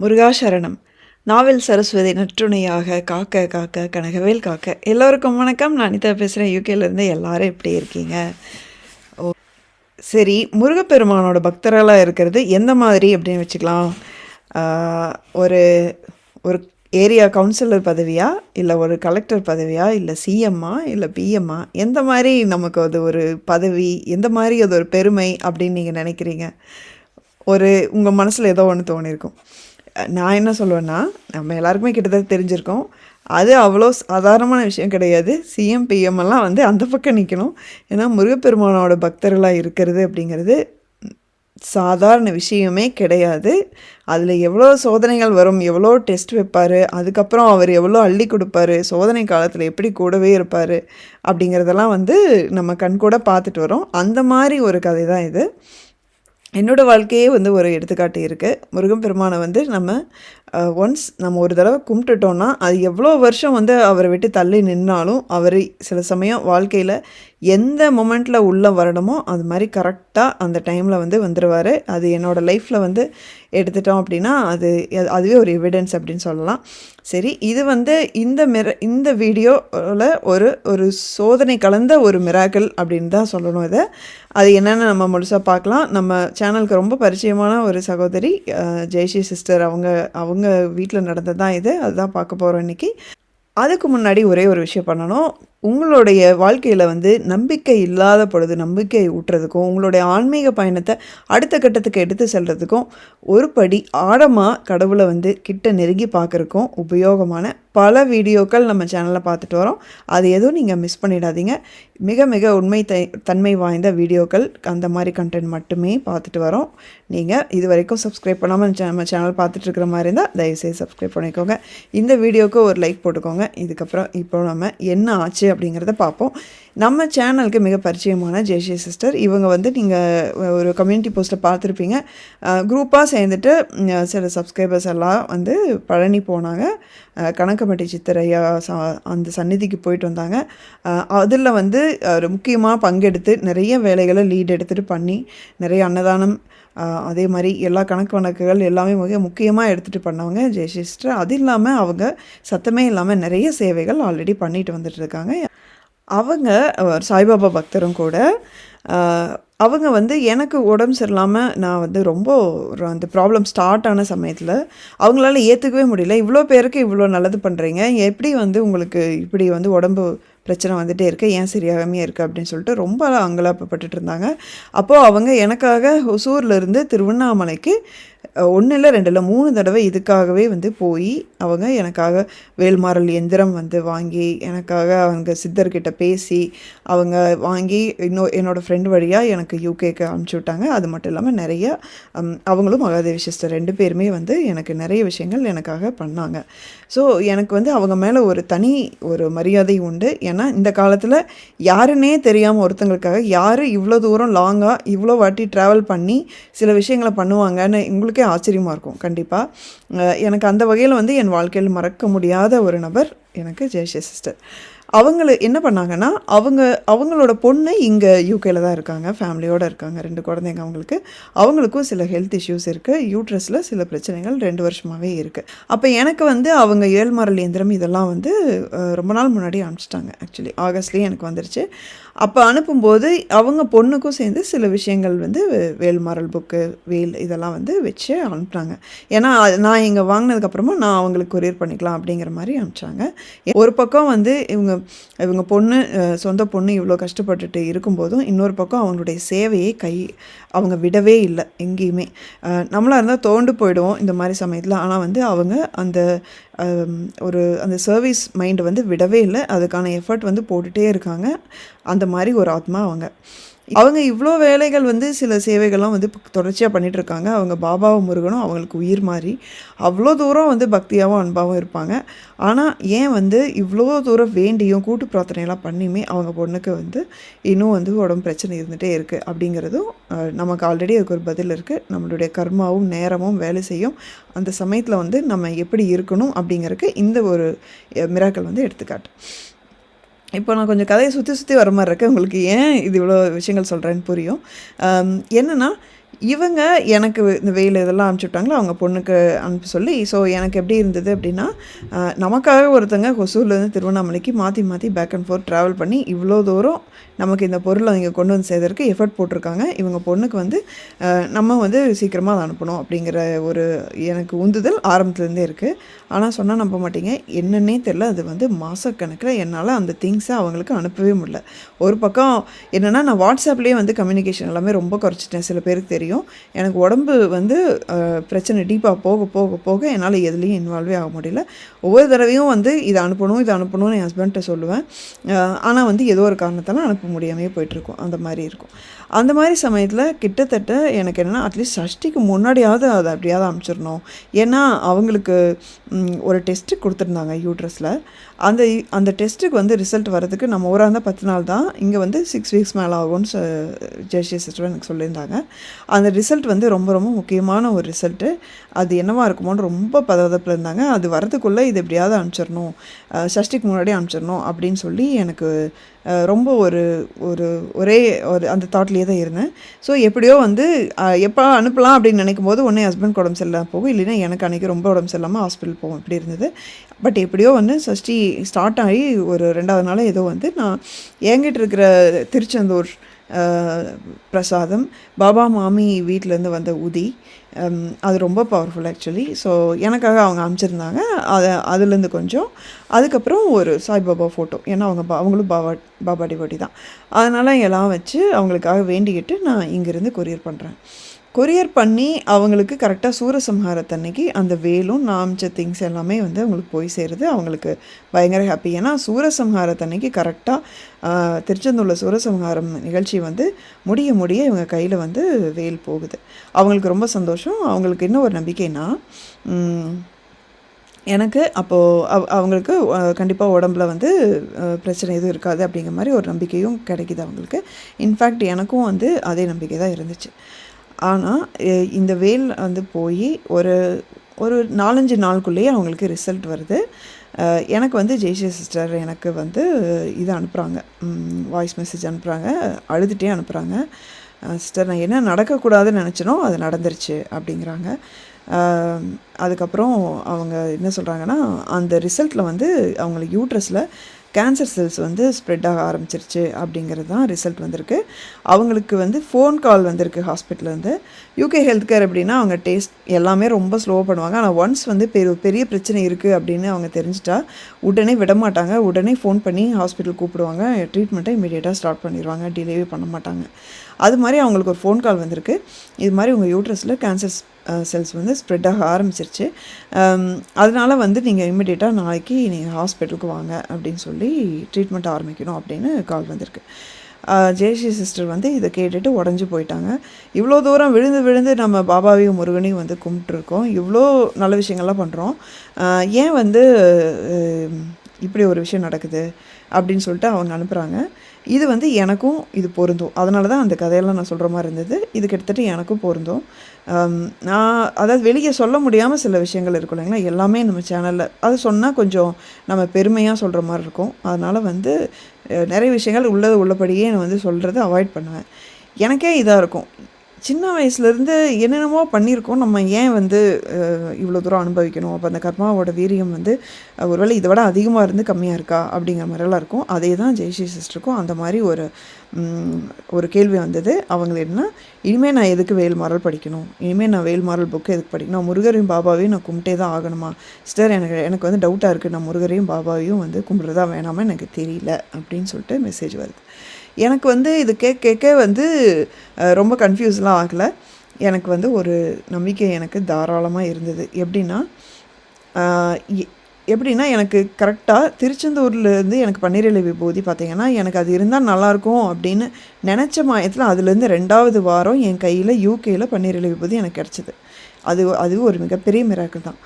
முருகாசரணம். நாவல் சரஸ்வதி நற்றுணையாக காக்க காக்க கனகவேல் காக்க. எல்லோருக்கும் வணக்கம். நான் அனிதா பேசுகிறேன் யூகேலேருந்து எல்லாரும் எப்படி இருக்கீங்க. ஓ சரி. முருகப்பெருமானோட பக்தர்களாக இருக்கிறது எந்த மாதிரி அப்படின்னு வச்சுக்கலாம். ஒரு ஒரு ஏரியா கவுன்சிலர் பதவியா? இல்லை ஒரு கலெக்டர் பதவியா? இல்லை சிஎம்மா இல்லை பிஎம்மா எந்த மாதிரி நமக்கு அது ஒரு பதவி? எந்த மாதிரி அது ஒரு பெருமை அப்படின்னு நீங்கள் நினைக்கிறீங்க? ஒரு உங்கள் மனசில் ஏதோ ஒன்று தோணியிருக்கும் நான் என்ன சொல்லுவேன்னா நம்ம எல்லாருக்குமே கிட்டத்தட்ட தெரிஞ்சிருக்கோம். அது அவ்வளோ சாதாரணமான விஷயம் கிடையாது. சிஎம் பிஎம் எல்லாம் வந்து அந்த பக்கம் நிற்கணும் ஏன்னா முருகப்பெருமானோட பக்தர்களாக இருக்கிறது அப்படிங்கிறது சாதாரண விஷயமே கிடையாது. அதில் எவ்வளோ சோதனைகள் வரும் எவ்வளோ டெஸ்ட் வைப்பார் அதுக்கப்புறம் அவர் எவ்வளோ அள்ளி கொடுப்பாரு சோதனை காலத்தில் எப்படி கூடவே இருப்பார் அப்படிங்கிறதெல்லாம் வந்து நம்ம கண்கூட பார்த்துட்டு வரோம். அந்த மாதிரி ஒரு கதை தான் இது. என்னோட வாழ்க்கையே வந்து ஒரு எடுத்துக்காட்டு இருக்குது முருகன் பெருமானை வந்து நம்ம ஒன்ஸ் நம்ம ஒரு தடவை கும்பிட்டுட்டோன்னா அது எவ்வளோ வருஷம் வந்து அவரை விட்டு தள்ளி நின்னாலும் அவர் சில சமயம் வாழ்க்கையில் எந்த மொமெண்ட்டில் உள்ளே வரணுமோ அது மாதிரி கரெக்டாக அந்த டைமில் வந்து வந்துடுவார் அது என்னோடய லைஃப்பில் வந்து எடுத்துட்டோம் அப்படின்னா அது அதுவே ஒரு எவிடன்ஸ் அப்படின்னு சொல்லலாம். சரி இது வந்து இந்த மிர இந்த வீடியோவில் ஒரு ஒரு சோதனை கலந்த ஒரு மிராக்கல் அப்படின்னு தான் சொல்லணும் இதை. அது என்னென்னு நம்ம முழுசாக பார்க்கலாம். நம்ம சேனலுக்கு ரொம்ப பரிச்சயமான ஒரு சகோதரி அஹ், ஜெயஸ்ரீ சிஸ்டர் அவங்க அவங்க வீட்டில் நடந்தது தான் இது. அதுதான் பார்க்க போகிறோம் இன்றைக்கி அதுக்கு முன்னாடி ஒரே ஒரு விஷயம் பண்ணணும். உங்களுடைய வாழ்க்கையில் வந்து நம்பிக்கை இல்லாத பொழுது நம்பிக்கை ஊட்டுறதுக்கும் உங்களுடைய ஆன்மீக பயணத்தை அடுத்த கட்டத்துக்கு எடுத்து செல்கிறதுக்கும் ஒரு படி ஆழமாக கடவுளை வந்து கிட்ட நெருங்கி பார்க்குறக்கும் உபயோகமான பல வீடியோக்கள் நம்ம சேனலில் பார்த்துட்டு வரோம். அது எதுவும் நீங்கள் மிஸ் பண்ணிடாதீங்க. மிக மிக உண்மை த தன்மை வாய்ந்த வீடியோக்கள் அந்த மாதிரி கண்டென்ட் மட்டுமே பார்த்துட்டு வரோம். நீங்கள் இது வரைக்கும் சப்ஸ்கிரைப் பண்ணாமல் நம்ம சேனல் பார்த்துட்டு இருக்கிற மாதிரி இருந்தால் தயவுசெய்து சப்ஸ்கிரைப் பண்ணிக்கோங்க. இந்த வீடியோவுக்கு ஒரு லைக் போட்டுக்கோங்க. இதுக்கப்புறம் இப்போ நம்ம என்ன ஆச்சு அப்படிங்கிறத பார்ப்போம். நம்ம சேனலுக்கு மிக பரிச்சயமான ஜெயஸ்ரீ சிஸ்டர் இவங்க வந்து நீங்கள் ஒரு கம்யூனிட்டி போஸ்ட்டில் பார்த்துருப்பீங்க. குரூப்பாக சேர்ந்துட்டு சில சப்ஸ்கிரைபர்ஸ் எல்லாம் வந்து பழனி போனாங்க. அஹ், கணக்கம்பட்டி சித்தரையா ச- அந்த சந்நிதிக்கு போயிட்டு வந்தாங்க. அதில் வந்து ஒரு முக்கியமாக பங்கெடுத்து நிறைய வேலைகளை லீட் எடுத்துகிட்டு பண்ணி நிறைய அன்னதானம் அதே மாதிரி எல்லா கணக்கு வழக்குகள் எல்லாமே மிக முக்கியமாக எடுத்துகிட்டு பண்ணவங்க ஜெய் சிஸ்டர். அது இல்லாமல் அவங்க சத்தமே இல்லாமல் நிறைய சேவைகள் ஆல்ரெடி பண்ணிட்டு வந்துட்டு இருக்காங்க. அவங்க சாய்பாபா பக்தரும் கூட அவங்க வந்து எனக்கு உடம்பு சரியில்லாமல் நான் வந்து ரொம்ப ஒரு அந்த ப்ராப்ளம் ஸ்டார்ட் ஆன சமயத்தில் அவங்களால ஏற்றுக்கவே முடியல. இவ்வளோ பேருக்கு இவ்வளோ நல்லது பண்ணுறீங்க எப்படி வந்து உங்களுக்கு இப்படி வந்து உடம்பு பிரச்சனை வந்துட்டே இருக்குது ஏன் சரியாகாமே இருக்குது அப்படின்னு சொல்லிட்டு ரொம்ப அங்கலாப்பப்பட்டுட்டு இருந்தாங்க. அப்போது அவங்க எனக்காக ஒசூர்லேருந்து திருவண்ணாமலைக்கு ஒன்றும் இல்லை ரெண்டு இல்லை மூணு தடவை இதுக்காகவே வந்து போய் அவங்க எனக்காக வேல்மாறல் எந்திரம் வந்து வாங்கி எனக்காக அவங்க சித்தர்கிட்ட பேசி அவங்க வாங்கி இன்னும் என்னோடய ஃப்ரெண்டு வழியாக எனக்கு யூகேக்கு அனுப்பிச்சி விட்டாங்க. அது மட்டும் இல்லாமல் நிறைய அவங்களும் மகாதேவி சிஸ்டர் ரெண்டு பேருமே வந்து எனக்கு நிறைய விஷயங்கள் எனக்காக பண்ணாங்க. ஸோ எனக்கு வந்து அவங்க மேலே ஒரு தனி ஒரு மரியாதை உண்டு. ஏன்னா இந்த காலத்தில் யாருன்னே தெரியாமல் ஒருத்தங்களுக்காக யார் இவ்வளோ தூரம் லாங்காக இவ்வளோ வாட்டி ட்ராவல் பண்ணி சில விஷயங்களை பண்ணுவாங்கன்னு உங்களுக்கு ஆச்சரியமாக இருக்கும் கண்டிப்பாக எனக்கு அந்த வகையில் வந்து என் வாழ்க்கையில் மறக்க முடியாத ஒரு நபர் எனக்கு ஜெயஸ்ரீ சிஸ்டர். அவங்கள என்ன பண்ணாங்கன்னா அவங்க அவங்களோட பொண்ணு இங்கே யூகேல தான் இருக்காங்க ஃபேமிலியோடு இருக்காங்க ரெண்டு குழந்தைங்க அவங்களுக்கு. அவங்களுக்கும் சில ஹெல்த் இஷ்யூஸ் இருக்குது யூட்ரஸில் சில பிரச்சனைகள் ரெண்டு வருஷமாகவே இருக்குது அப்போ எனக்கு வந்து அவங்க ஏழ்மரல் இயந்திரம் இதெல்லாம் வந்து ரொம்ப நாள் முன்னாடி அனுப்பிச்சிட்டாங்க ஆக்சுவலி ஆகஸ்ட்லேயே எனக்கு வந்துருச்சு. அப்போ அனுப்பும்போது அவங்க பொண்ணுக்கும் சேர்ந்து சில விஷயங்கள் வந்து வேல்மரல் புக்கு வேல் இதெல்லாம் வந்து வச்சு அனுப்புனாங்க. ஏன்னா நான் இங்கே வாங்கினதுக்கப்புறமா நான் அவங்களுக்கு கொரியர் பண்ணிக்கலாம் அப்படிங்கிற மாதிரி அனுப்பிச்சாங்க. ஒரு பக்கம் வந்து இவங்க இவங்க பொண்ணு சொந்த பொண்ணு இவ்வளோ கஷ்டப்பட்டுட்டு இருக்கும்போதும் இன்னொரு பக்கம் அவங்களுடைய சேவையை கை அவங்க விடவே இல்லை எங்கேயுமே. நம்மளாக இருந்தால் தோண்டு போயிடுவோம் இந்த மாதிரி சமயத்தில். ஆனால் வந்து அவங்க அந்த ஒரு அந்த சர்வீஸ் மைண்டு வந்து விடவே இல்லை. அதுக்கான எஃபர்ட் வந்து போட்டுகிட்டே இருக்காங்க. அந்த மாதிரி ஒரு ஆத்மா அவங்க. அவங்க இவ்வளோ வேலைகள் வந்து சில சேவைகள்லாம் வந்து தொடர்ச்சியாக பண்ணிகிட்டு இருக்காங்க அவங்க பாபாவும் முருகனும் அவங்களுக்கு உயிர் மாதிரி அவ்வளோ தூரம் வந்து பக்தியாகவும் அன்பாகவும் இருப்பாங்க. ஆனால் ஏன் வந்து இவ்வளோ தூரம் வேண்டியும் கூட்டு பிரார்த்தனையெல்லாம் பண்ணியுமே அவங்க பொண்ணுக்கு வந்து இன்னும் வந்து உடம்பு பிரச்சனை இருந்துகிட்டே இருக்குது அப்படிங்கிறதும் நமக்கு ஆல்ரெடி அதுக்கு ஒரு பதில் இருக்குது நம்மளுடைய கர்மாவும் நேரமும் வேலை செய்யும் அந்த சமயத்தில் வந்து நம்ம எப்படி இருக்கணும் அப்படிங்கிறதுக்கு இந்த ஒரு மிராக்கள் வந்து எடுத்துக்காட்டு. இப்போ நான் கொஞ்சம் கதையை சுற்றி சுற்றி வர மாதிரி இருக்கேன் உங்களுக்கு ஏன் இது இவ்வளோ விஷயங்கள் சொல்கிறேன்னு புரியும். என்னென்னா என்னன்னா இவங்க எனக்கு இந்த வெயில் இதெல்லாம் அனுப்பிச்சி விட்டாங்களோ அவங்க பொண்ணுக்கு அனுப்ப சொல்லி ஸோ எனக்கு எப்படி இருந்தது அப்படின்னா நமக்காக ஒருத்தங்க ஹொசூர்லேருந்து திருவண்ணாமலைக்கு மாற்றி மாற்றி பேக் அண்ட் ஃபோர்த் ட்ராவல் பண்ணி இவ்வளோ தூரம் நமக்கு இந்த பொருளை இங்கே கொண்டு வந்து செய்ததற்கு எஃபர்ட் போட்டிருக்காங்க. இவங்க பொண்ணுக்கு வந்து நம்ம வந்து சீக்கிரமாக அதை அனுப்பணும் அப்படிங்கிற ஒரு எனக்கு உந்துதல் ஆரம்பத்துலேருந்தே இருக்குது ஆனால் சொன்னால் நம்ப மாட்டீங்க. என்னன்னே தெரில. அது வந்து மாதக்கணக்கில் என்னால் அந்த திங்ஸை அவங்களுக்கு அனுப்பவே முடியல. ஒரு பக்கம் என்னென்னா நான் வாட்ஸ்அப்லேயே வந்து கம்யூனிகேஷன் எல்லாமே ரொம்ப குறைச்சிட்டேன். சில பேருக்கு தெரியும். எனக்கு உடம்பு வந்து பிரச்சனை டீப்பாக போக போக போக என்னால் எதுலேயும் இன்வால்வே ஆக முடியல. ஒவ்வொரு தடவையும் வந்து இதை அனுப்பணும் இதை அனுப்பணும்னு என் ஹஸ்பண்ட்டை சொல்லுவேன். ஆனால் வந்து ஏதோ ஒரு காரணத்தால் அனுப்ப முடியாமே போயிட்டுருக்கும். அந்த மாதிரி இருக்கும். அந்த மாதிரி சமயத்தில் கிட்டத்தட்ட எனக்கு என்னென்னா அட்லீஸ்ட் சஷ்டிக்கு முன்னாடியாவது அதை அப்படியாவது அனுப்பிச்சிடணும். ஏன்னா அவங்களுக்கு ஒரு டெஸ்ட்டு கொடுத்துருந்தாங்க யூட்ரஸில் அந்த அந்த டெஸ்ட்டுக்கு வந்து ரிசல்ட் வரதுக்கு நம்ம ஊராக இருந்தால் பத்து நாள் தான். இங்கே வந்து சிக்ஸ் வீக்ஸ் மேலே ஆகும்னு சொ- ஜெயஸ்ரீ சிஸ்டர் எனக்கு சொல்லியிருந்தாங்க. அந்த ரிசல்ட் வந்து ரொம்ப ரொம்ப முக்கியமான ஒரு ரிசல்ட்டு அது என்னவாக இருக்குமோன்னு ரொம்ப பதவதப்பில் இருந்தாங்க. அது வரதுக்குள்ளே இது எப்படியாவது அனுப்பிச்சிடணும். சஷ்டிக்கு முன்னாடி அனுப்பிச்சிடணும் அப்படின்னு சொல்லி எனக்கு ரொம்ப ஒரு ஒரு ஒரே ஒரு அந்த தாட்லேயே தான் இருந்தேன். ஸோ எப்படியோ வந்து எப்போ அனுப்பலாம் அப்படின்னு நினைக்கும் போது ஒன்றே ஹஸ்பண்ட் உடம்பு சரியில்லாம போகும். இல்லைன்னா எனக்கு அன்றைக்கி ரொம்ப உடம்பு சரியில்லாமல் ஹாஸ்பிட்டல் போகும் இப்படி இருந்தது. பட் எப்படியோ வந்து சஷ்டி ஸ்டார்ட் ஆகி ஒரு ரெண்டாவது நாள் ஏதோ வந்து நான் என்கிட்ட இருக்கிற திருச்செந்தூர் பிரசாதம். பாபா மாமி வீட்டிலேருந்து வந்த உதி அது ரொம்ப பவர்ஃபுல் ஆக்சுவலி ஸோ எனக்காக அவங்க அனுப்பிச்சிருந்தாங்க அதை அதுலேருந்து கொஞ்சம். அதுக்கப்புறம் ஒரு சாய்பாபா ஃபோட்டோ ஏன்னா அவங்க பா அவங்களும் பாபா பாபா டிவோட்டி தான். அதனால் எல்லாம் வச்சு அவங்களுக்காக வேண்டிக்கிட்டு நான் இங்கேருந்து கொரியர் பண்ணுறேன் கொரியர் பண்ணி அவங்களுக்கு கரெக்டாக சூரசம்ஹாரத்தன்னைக்கு அந்த வேலும் நான் அமிச்ச திங்ஸ் எல்லாமே வந்து அவங்களுக்கு போய் சேருது. அவங்களுக்கு பயங்கர ஹாப்பி ஏன்னா சூரசம்ஹாரத்தன்னைக்கு கரெக்டாக திருச்செந்தூரில் சூரசம்ஹாரம் நிகழ்ச்சி வந்து முடிய முடிய இவங்க கையில் வந்து வேல் போகுது. அவங்களுக்கு ரொம்ப சந்தோஷம். அவங்களுக்கு இன்னும் ஒரு நம்பிக்கைனா எனக்கு அப்போது அவ் அவங்களுக்கு கண்டிப்பாக உடம்புல வந்து பிரச்சனை எதுவும் இருக்காது அப்படிங்கிற மாதிரி ஒரு நம்பிக்கையும் கிடைக்குது அவங்களுக்கு. இன்ஃபேக்ட் எனக்கும் வந்து அதே நம்பிக்கை தான் இருந்துச்சு. ஆனால் இந்த வேல் வந்து போய் ஒரு ஒரு நாலஞ்சு நாளுக்குள்ளேயே அவங்களுக்கு ரிசல்ட் வருது. எனக்கு வந்து ஜெய்ஷே சிஸ்டர் எனக்கு வந்து இது அனுப்புகிறாங்க வாய்ஸ் மெசேஜ் அனுப்புகிறாங்க அழுதுகிட்டே அனுப்புகிறாங்க சிஸ்டர் நான் என்ன நடக்கக்கூடாதுன்னு நினச்சனோ அது நடந்துருச்சு அப்படிங்கிறாங்க. அதுக்கப்புறம் அவங்க என்ன சொல்கிறாங்கன்னா அந்த ரிசல்ட்டில் வந்து அவங்களுக்கு யூட்ரஸில் கேன்சர் செல்ஸ் வந்து ஸ்ப்ரெட் ஆக ஆரம்பிச்சிருச்சு அப்படிங்கிறது தான் ரிசல்ட் வந்திருக்கு. அவங்களுக்கு வந்து ஃபோன் கால் வந்திருக்கு ஹாஸ்பிட்டல்லேருந்து யூகே ஹெல்த் கேர் அப்படின்னா அவங்க டேஸ்ட் எல்லாமே ரொம்ப ஸ்லோவாக பண்ணுவாங்க. ஆனால் ஒன்ஸ் வந்து பெரிய பெரிய பிரச்சனை இருக்குது அப்படின்னு அவங்க தெரிஞ்சிட்டா உடனே விட மாட்டாங்க. உடனே ஃபோன் பண்ணி ஹாஸ்பிட்டல் கூப்பிடுவாங்க. ட்ரீட்மெண்ட்டை இமீடியட்டாக ஸ்டார்ட் பண்ணிடுவாங்க. டிலேவே பண்ண மாட்டாங்க. அது மாதிரி அவங்களுக்கு ஒரு ஃபோன் கால் வந்திருக்கு. இது மாதிரி உங்கள் யூட்ரஸில் கேன்சர் செல்ஸ் வந்து ஸ்ப்ரெட் ஆக ஆரம்பிச்சிருச்சு. Um, அதனால் வந்து நீங்கள் இம்மிடியேட்டாக நாளைக்கு நீங்கள் ஹாஸ்பிட்டலுக்கு வாங்க அப்படின்னு சொல்லி ட்ரீட்மெண்ட் ஆரம்பிக்கணும் அப்படின்னு கால் வந்திருக்கு. Uh, ஜெயஸ்ரீ சிஸ்டர் வந்து இதை கேட்டுட்டு உடஞ்சி போயிட்டாங்க. இவ்வளோ தூரம் விழுந்து விழுந்து நம்ம பாபாவையும் முருகனையும் வந்து கும்பிட்டுருக்கோம். இவ்வளோ நல்ல விஷயங்கள்லாம் பண்ணுறோம் uh, ஏன் வந்து um, இப்படி ஒரு விஷயம் நடக்குது அப்படின்னு சொல்லிட்டு அவங்க அனுப்புகிறாங்க இது வந்து எனக்கும் இது பொருந்தும். அதனால தான் அந்த கதையெல்லாம் நான் சொல்கிற மாதிரி இருந்தது. இது கிட்டத்தட்ட எனக்கும் பொருந்தும். நான் அதாவது வெளியே சொல்ல முடியாமல் சில விஷயங்கள் இருக்கும் இல்லைங்களா? எல்லாமே நம்ம சேனலில் அது சொன்னால் கொஞ்சம் நம்ம பெருமையாக சொல்கிற மாதிரி இருக்கும். அதனால் வந்து நிறைய விஷயங்கள் உள்ளது உள்ளபடியே நான் வந்து சொல்கிறத அவாய்ட் பண்ணுவேன். எனக்கே இதாக இருக்கும். சின்ன வயசுலேருந்து என்னென்னமோ பண்ணியிருக்கோம். நம்ம ஏன் வந்து இவ்வளோ தூரம் அனுபவிக்கணும்? அப்போ அந்த கர்மாவோட வீரியம் வந்து ஒருவேளை இதை விட அதிகமாக இருந்து கம்மியாக இருக்கா? அப்படிங்கிற மாதிரிலாம் இருக்கும். அதே தான் ஜெய்ஸ்ரீ சிஸ்டருக்கும் அந்த மாதிரி ஒரு ஒரு கேள்வி வந்தது. அவங்க என்ன இனிமேல் நான் எதுக்கு வேல்மாரல் படிக்கணும்? இனிமேல் நான் வேல்மாரல் புக்கு எதுக்கு படிக்கணும்? முருகரையும் பாபாவையும் நான் கும்பிட்டே தான் ஆகணுமா? சிஸ்டர் எனக்கு எனக்கு வந்து டவுட்டாக இருக்குது நான் முருகரையும் பாபாவையும் வந்து கும்பிட்றதா வேணாமா? எனக்கு தெரியல. அப்படின்னு சொல்லிட்டு மெசேஜ் வருது. எனக்கு வந்து இது கேட்க கேட்க வந்து ரொம்ப கன்ஃபியூஸ்லாம் ஆகலை. எனக்கு வந்து ஒரு நம்பிக்கை எனக்கு தாராளமாக இருந்தது. எப்படின்னா எ- எப்படின்னா எனக்கு கரெக்டாக திருச்செந்தூர்லேருந்து எனக்கு பன்னீரிலை விபூதி பார்த்தீங்கன்னா எனக்கு அது இருந்தால் நல்லாயிருக்கும் அப்படின்னு நினச்ச மாயத்தில் அதுலேருந்து ரெண்டாவது வாரம் என் கையில் யூகேயில் பன்னீரிலை விபூதி எனக்கு கிடச்சிது. அது அது ஒரு மிகப்பெரிய மிராக்கள் தான்.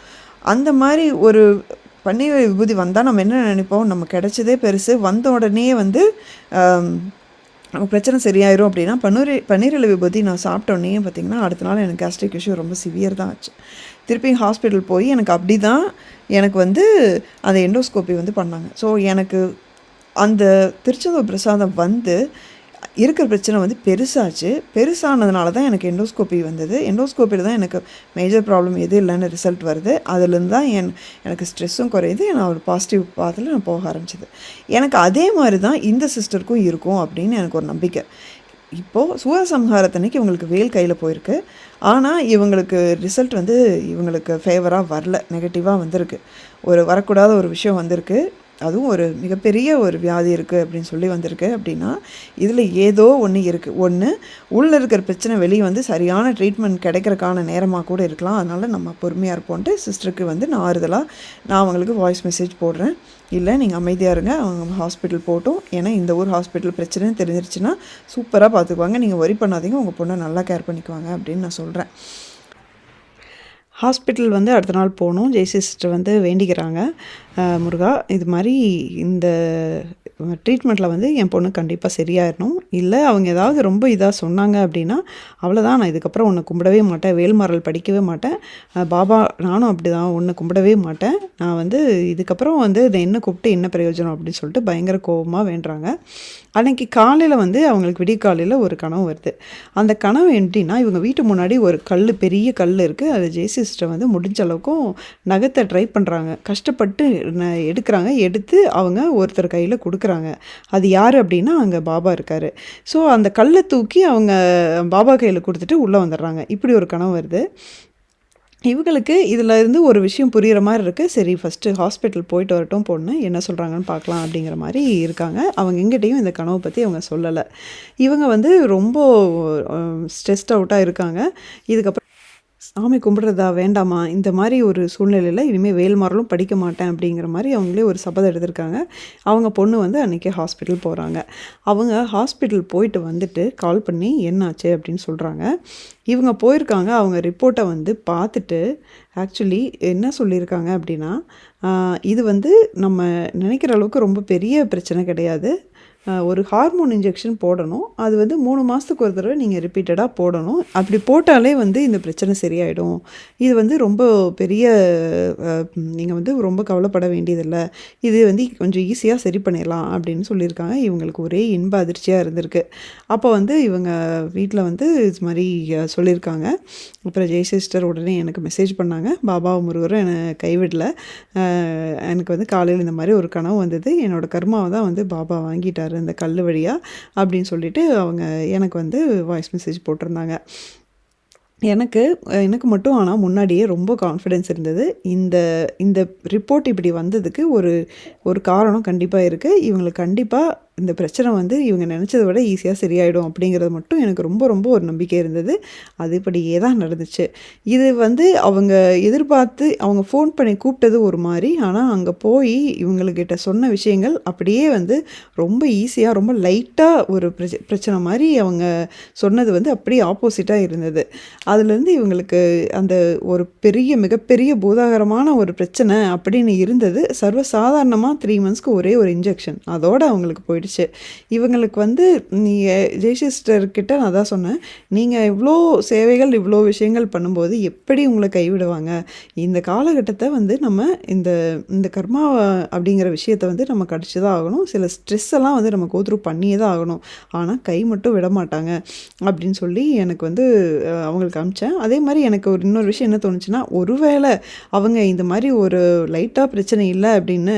அந்த மாதிரி ஒரு பன்னீர் விபூதி வந்தால் நம்ம என்ன நினைப்போம்? நம்ம கிடைச்சதே பெருசு. வந்த உடனே வந்து ஆம், நமக்கு பிரச்சனை சரியாயிரும் அப்படின்னா பன்னீர் பன்னீரிலை விபூதி நான் சாப்பிட்டோன்னே பார்த்தீங்கன்னா அடுத்த நாள் எனக்கு கேஸ்ட்ரிக் இஷ்யூ ரொம்ப சிவியர் தான் ஆச்சு. திருப்பி ஹாஸ்பிட்டல் போய் எனக்கு அப்படி தான் எனக்கு வந்து அந்த எண்டோஸ்கோப்பி வந்து பண்ணாங்க. ஸோ எனக்கு அந்த திருச்செந்தூர் பிரசாதம் வந்து இருக்கிற பிரச்சனை வந்து பெருசாச்சு. பெருசானதுனால தான் எனக்கு எண்டோஸ்கோப்பி வந்தது. எண்டோஸ்கோப்பியில் தான் எனக்கு மேஜர் ப்ராப்ளம் எது இல்லைன்னு ரிசல்ட் வருது. அதுலேருந்து தான் என் எனக்கு ஸ்ட்ரெஸ்ஸும் குறையுது. நான் ஒரு பாசிட்டிவ் பாத்தில் நான் போக ஆரம்பிச்சது. எனக்கு அதே மாதிரி தான் இந்த சிஸ்டருக்கும் இருக்கும் அப்படின்னு எனக்கு ஒரு நம்பிக்கை. இப்போது சூரசம்ஹாரத்தன்னைக்கு இவங்களுக்கு வேல் கையில் போயிருக்கு. ஆனால் இவங்களுக்கு ரிசல்ட் வந்து இவங்களுக்கு ஃபேவராக வரல. நெகட்டிவாக வந்திருக்கு. ஒரு வரக்கூடாத ஒரு விஷயம் வந்திருக்கு. அதுவும் ஒரு மிகப்பெரிய ஒரு வியாதி இருக்குது அப்படின்னு சொல்லி வந்திருக்கு. அப்படின்னா இதில் ஏதோ ஒன்று இருக்குது ஒன்று உள்ளே இருக்கிற பிரச்சனை வெளியே வந்து சரியான ட்ரீட்மெண்ட் கிடைக்கிறக்கான நேரமாக கூட இருக்கலாம். அதனால் நம்ம பொறுமையாக இருப்போன்ட்டு சிஸ்டருக்கு வந்து நான் ஆறுதலாக நான் அவங்களுக்கு வாய்ஸ் மெசேஜ் போடுறேன். இல்லை நீங்கள் அமைதியாக இருங்க. அவங்க ஹாஸ்பிட்டல் போட்டோம் ஏன்னா இந்த ஊர் ஹாஸ்பிட்டல் பிரச்சனைன்னு தெரிஞ்சிருச்சுன்னா சூப்பராக பார்த்துக்குவாங்க நீங்கள் ஒரி பண்ணாதீங்க. உங்கள் பொண்ணை நல்லா கேர் பண்ணிக்குவாங்க அப்படின்னு நான் சொல்கிறேன் ஹாஸ்பிட்டல் வந்து அடுத்த நாள் போகணும். ஜெய்சி சிஸ்டர் வந்து வேண்டிக்கிறாங்க. முருகா இது மாதிரி இந்த ட்ரீட்மெண்ட்டில் வந்து என் பொண்ணு கண்டிப்பாக சரியாயிடணும் இல்லை அவங்க ஏதாவது ரொம்ப இதாக சொன்னாங்க அப்படின்னா அவ்வளோதான் நான் இதுக்கப்புறம் ஒன்று கும்பிடவே மாட்டேன். வேல்மாரல் படிக்கவே மாட்டேன். பாபா நானும் அப்படி தான் ஒன்று கும்பிடவே மாட்டேன். நான் வந்து இதுக்கப்புறம் வந்து இதை என்ன கூப்பிட்டு என்ன பிரயோஜனம் அப்படின்னு சொல்லிட்டு பயங்கர கோபமாக வேண்டுறாங்க. அன்றைக்கி காலையில் வந்து அவங்களுக்கு விடிய காலையில் ஒரு கனவு வருது. அந்த கனவு எப்படின்னா இவங்க வீட்டு முன்னாடி ஒரு கல் பெரிய கல் இருக்குது அது ஜேசிஸ்டர் வந்து முடிஞ்ச அளவுக்கும் நகத்தை ட்ரை பண்ணுறாங்க கஷ்டப்பட்டு எடுக்கிறாங்க. எடுத்து அவங்க ஒருத்தர் கையில் கொடுக்குறாங்க. அது யார் அப்படின்னா அங்கே பாபா இருக்கார். ஸோ அந்த கல்லை தூக்கி அவங்க பாபா கையில் கொடுத்துட்டு உள்ளே வந்துடுறாங்க. இப்படி ஒரு கனவு வருது. இவங்களுக்கு இதில் இருந்து ஒரு விஷயம் புரிகிற மாதிரி இருக்குது சரி ஃபஸ்ட்டு ஹாஸ்பிட்டல் போயிட்டு வரட்டும் பொண்ணு. என்ன சொல்கிறாங்கன்னு பார்க்கலாம் அப்படிங்கிற மாதிரி இருக்காங்க. அவங்க எங்கிட்டையும் இந்த கனவை பற்றி அவங்க சொல்லலை. இவங்க வந்து ரொம்ப ஸ்ட்ரெஸ்ட் அவுட்டாக இருக்காங்க. இதுக்கப்புறம் சாமி கும்பிட்றதா வேண்டாமா? இந்த மாதிரி ஒரு சூழ்நிலையில் இனிமேல் வேல்மாரலும் படிக்க மாட்டேன் அப்படிங்கிற மாதிரி அவங்களே ஒரு சபதம் எடுத்திருக்காங்க. அவங்க பொண்ணு வந்து அன்றைக்கி ஹாஸ்பிட்டல் போகிறாங்க அவங்க ஹாஸ்பிட்டல் போயிட்டு வந்துட்டு கால் பண்ணி என்னாச்சு அப்படின்னு சொல்கிறாங்க இவங்க போயிருக்காங்க. அவங்க ரிப்போர்ட்டை வந்து பார்த்துட்டு ஆக்சுவலி என்ன சொல்லியிருக்காங்க அப்படின்னா இது வந்து நம்ம நினைக்கிற அளவுக்கு ரொம்ப பெரிய பிரச்சனை கிடையாது. ஒரு ஹார்மோன் இன்ஜெக்ஷன் போடணும். அது வந்து மூணு மாதத்துக்கு ஒரு தடவை நீங்கள் ரிப்பீட்டடாக போடணும். அப்படி போட்டாலே வந்து இந்த பிரச்சனை சரியாயிடும். இது வந்து ரொம்ப பெரிய நீங்கள் வந்து ரொம்ப கவலைப்பட வேண்டியதில்லை. இது வந்து கொஞ்சம் ஈஸியாக சரி பண்ணிடலாம் அப்படின்னு சொல்லியிருக்காங்க. இவங்களுக்கு ஒரே இன்ப அதிர்ச்சியாக இருந்திருக்கு. அப்போ வந்து இவங்க வீட்டில் வந்து இது மாதிரி சொல்லியிருக்காங்க. அப்புறம் ஜெய் சிஸ்டர் உடனே எனக்கு மெசேஜ் பண்ணாங்க. பாபா முருகரும் என்னை கைவிடல. எனக்கு வந்து காலையில் இந்த மாதிரி ஒரு கனவு வந்தது. என்னோடய கர்மாவை தான் வந்து பாபா வாங்கிட்டார். வந்தார் இந்த கல் வழியாக அப்படின்னு சொல்லிட்டு அவங்க எனக்கு வந்து வாய்ஸ் மெசேஜ் போட்டிருந்தாங்க. எனக்கு எனக்கு மட்டும் ஆனால் முன்னாடியே ரொம்ப கான்ஃபிடென்ஸ் இருந்தது. இந்த இந்த ரிப்போர்ட் இப்படி வந்ததுக்கு ஒரு ஒரு காரணம் கண்டிப்பாக இருக்குது இவங்களுக்கு கண்டிப்பாக இந்த பிரச்சனை வந்து இவங்க நினச்சதை விட ஈஸியாக சரியாயிடும் அப்படிங்கிறது மட்டும் எனக்கு ரொம்ப ரொம்ப ஒரு நம்பிக்கை இருந்தது. அதுபடியே தான் நடந்துச்சு. இது வந்து அவங்க எதிர்பார்த்து அவங்க ஃபோன் பண்ணி கூப்பிட்டது ஒரு மாதிரி. ஆனால் அங்கே போய் இவங்கக்கிட்ட சொன்ன விஷயங்கள் அப்படியே வந்து ரொம்ப ஈஸியாக ரொம்ப லைட்டாக ஒரு பிரச்சனை மாதிரி அவங்க சொன்னது வந்து அப்படியே ஆப்போசிட்டாக இருந்தது. அதுலேருந்து இவங்களுக்கு அந்த ஒரு பெரிய மிகப்பெரிய பூதாகரமான ஒரு பிரச்சனை அப்படின்னு இருந்தது. சர்வசாதாரணமாக த்ரீ மந்த்ஸ்க்கு ஒரே ஒரு இன்ஜெக்ஷன் அதோடு அவங்களுக்கு போயிடுச்சு. இவங்களுக்கு வந்து நீங்கள் ஜெய்சிஸ்டர்கிட்ட நான் தான் சொன்னேன் நீங்கள் இவ்வளோ சேவைகள் இவ்வளோ விஷயங்கள் பண்ணும்போது எப்படி உங்களை கைவிடுவாங்க? இந்த காலகட்டத்தை வந்து நம்ம இந்த இந்த கர்மா அப்படிங்கிற விஷயத்த வந்து நம்ம கடிச்சு தான் ஆகணும். சில ஸ்ட்ரெஸ் எல்லாம் வந்து நம்ம கோத்ரூ பண்ணியே தான் ஆகணும். ஆனால் கை மட்டும் விட மாட்டாங்க அப்படின்னு சொல்லி எனக்கு வந்து அவங்களுக்கு அமிச்சேன் அதே மாதிரி எனக்கு ஒரு இன்னொரு விஷயம் என்ன தோணுச்சுன்னா ஒருவேளை அவங்க இந்த மாதிரி ஒரு லைட்டாக பிரச்சனை இல்லை அப்படின்னு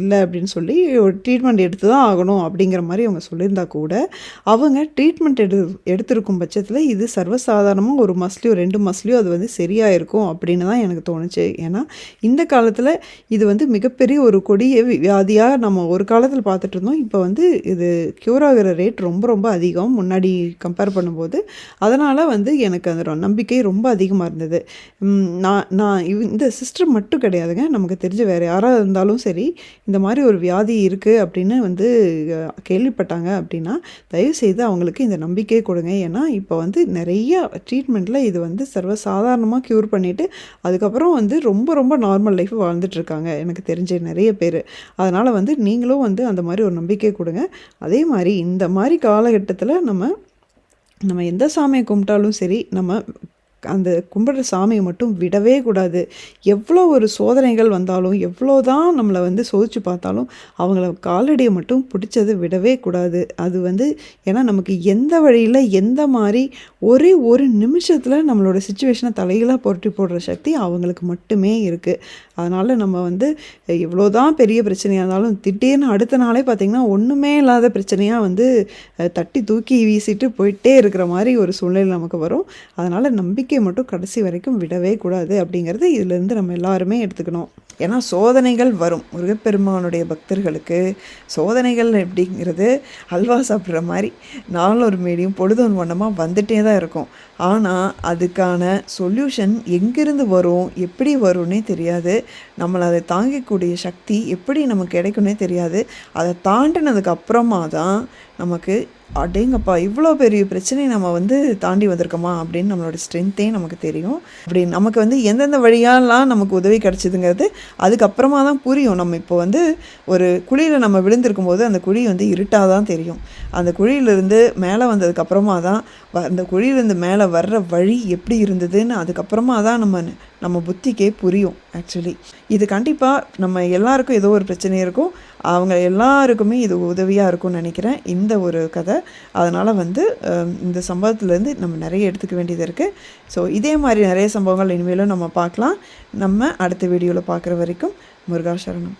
இல்லை அப்படின்னு சொல்லி ஒரு ட்ரீட்மெண்ட் எடுத்து தான் ஆகணும். பண்ணணும் அப்படிங்கிற மாதிரி அவங்க சொல்லியிருந்தா கூட அவங்க ட்ரீட்மெண்ட் எடு எடுத்திருக்கும் பட்சத்தில் இது சர்வசாதாரணமாக ஒரு மஸ்லியோ ரெண்டு மஸ்லியோ அது வந்து சரியாக இருக்கும் அப்படின்னு தான் எனக்கு தோணுச்சு. ஏன்னா இந்த காலத்தில் இது வந்து மிகப்பெரிய ஒரு கொடிய வியாதியாக நம்ம ஒரு காலத்தில் பார்த்துட்டு இருந்தோம். இப்போ வந்து இது க்யூர் ஆகிற ரேட் ரொம்ப ரொம்ப அதிகம். முன்னாடி கம்பேர் பண்ணும்போது அதனால் வந்து எனக்கு அந்த நம்பிக்கை ரொம்ப அதிகமாக இருந்தது. நான் நான் இந்த சிஸ்டர் மட்டும் கிடையாதுங்க. நமக்கு தெரிஞ்ச வேறு யாராக இருந்தாலும் சரி இந்த மாதிரி ஒரு வியாதி இருக்குது அப்படின்னு வந்து கேள்விப்பட்டாங்க அப்படின்னா தயவுசெய்து அவங்களுக்கு இந்த நம்பிக்கையை கொடுங்க. ஏன்னா இப்போ வந்து நிறைய ட்ரீட்மெண்ட்டில் இது வந்து சர்வசாதாரணமாக க்யூர் பண்ணிவிட்டு அதுக்கப்புறம் வந்து ரொம்ப ரொம்ப நார்மல் லைஃப் வாழ்ந்துட்டுருக்காங்க. எனக்கு தெரிஞ்ச நிறைய பேர். அதனால் வந்து நீங்களும் வந்து அந்த மாதிரி ஒரு நம்பிக்கை கொடுங்க. அதே மாதிரி இந்த மாதிரி காலகட்டத்தில் நம்ம நம்ம எந்த சாமியை கும்பிட்டாலும் சரி நம்ம அந்த கும்பிடுற சாமியை மட்டும் விடவே கூடாது. எவ்வளோ ஒரு சோதனைகள் வந்தாலும் எவ்வளோ தான் நம்மளை வந்து சோதிச்சு பார்த்தாலும் அவங்கள காலடியை மட்டும் பிடிச்சதை விடவே கூடாது. அது வந்து ஏன்னா நமக்கு எந்த வழியில் எந்த மாதிரி ஒரே ஒரு நிமிஷத்தில் நம்மளோட சுச்சுவேஷனை தலைகளாக புரட்டி போடுற சக்தி அவங்களுக்கு மட்டுமே இருக்குது அதனால் நம்ம வந்து எவ்வளோ தான் பெரிய பிரச்சனையாக இருந்தாலும் திடீர்னு அடுத்த நாளே பார்த்திங்கன்னா ஒன்றுமே இல்லாத பிரச்சனையாக வந்து தட்டி தூக்கி வீசிட்டு போயிட்டே இருக்கிற மாதிரி ஒரு சூழ்நிலை நமக்கு வரும். அதனால் நம்பிக்கையை மட்டும் கடைசி வரைக்கும் விடவே கூடாது அப்படிங்கிறது இதுலேருந்து நம்ம எல்லாருமே எடுத்துக்கணும். ஏன்னா சோதனைகள் வரும். முருகப்பெருமானுடைய பக்தர்களுக்கு சோதனைகள் எப்படிங்கிறது அல்வா சாப்பிட்ற மாதிரி நாளும் ஒரு மீடியம் பொழுதும் வண்ணமாக வந்துட்டே தான் இருக்கும். ஆனால் அதுக்கான சொல்யூஷன் எங்கிருந்து வரும்? எப்படி வரும்னே தெரியாது. நம்மளை அதை தாங்கிக்கூடிய சக்தி எப்படி நமக்கு கிடைக்கும்னே தெரியாது. அதை தாண்டினதுக்கு அப்புறமா தான் நமக்கு அடேங்கப்பா இவ்வளோ பெரிய பிரச்சனையை நம்ம வந்து தாண்டி வந்திருக்கோமா அப்படின்னு நம்மளோட ஸ்ட்ரென்த்தே நமக்கு தெரியும். அப்படி நமக்கு வந்து எந்தெந்த வழியாலாம் நமக்கு உதவி கிடச்சிதுங்கிறது அதுக்கப்புறமா தான் புரியும். நம்ம இப்போ வந்து ஒரு குழியில் நம்ம விழுந்திருக்கும் போது அந்த குழி வந்து இருட்டாக தான் தெரியும். அந்த குழியிலிருந்து மேலே வந்ததுக்கப்புறமா தான் வ- அந்த குழியிலேருந்து மேலே வர்ற வழி எப்படி இருந்ததுன்னு அதுக்கப்புறமா தான் நம்ம நம்ம புத்திக்கே புரியும். ஆக்சுவலி இது கண்டிப்பாக நம்ம எல்லாருக்கும் ஏதோ ஒரு பிரச்சனை இருக்கும். அவங்க எல்லாருக்குமே இது உதவியாக இருக்கும்னு நினைக்கிறேன். இந்த ஒரு கதை. அதனால் வந்து இந்த சம்பவத்துலேருந்து நம்ம நிறைய எடுத்துக்க வேண்டியது இருக்குது ஸோ இதே மாதிரி நிறைய சம்பவங்கள் இனிமேலும் நம்ம பார்க்கலாம். நம்ம அடுத்த வீடியோவில் பார்க்குற வரைக்கும் முருகா சரணம்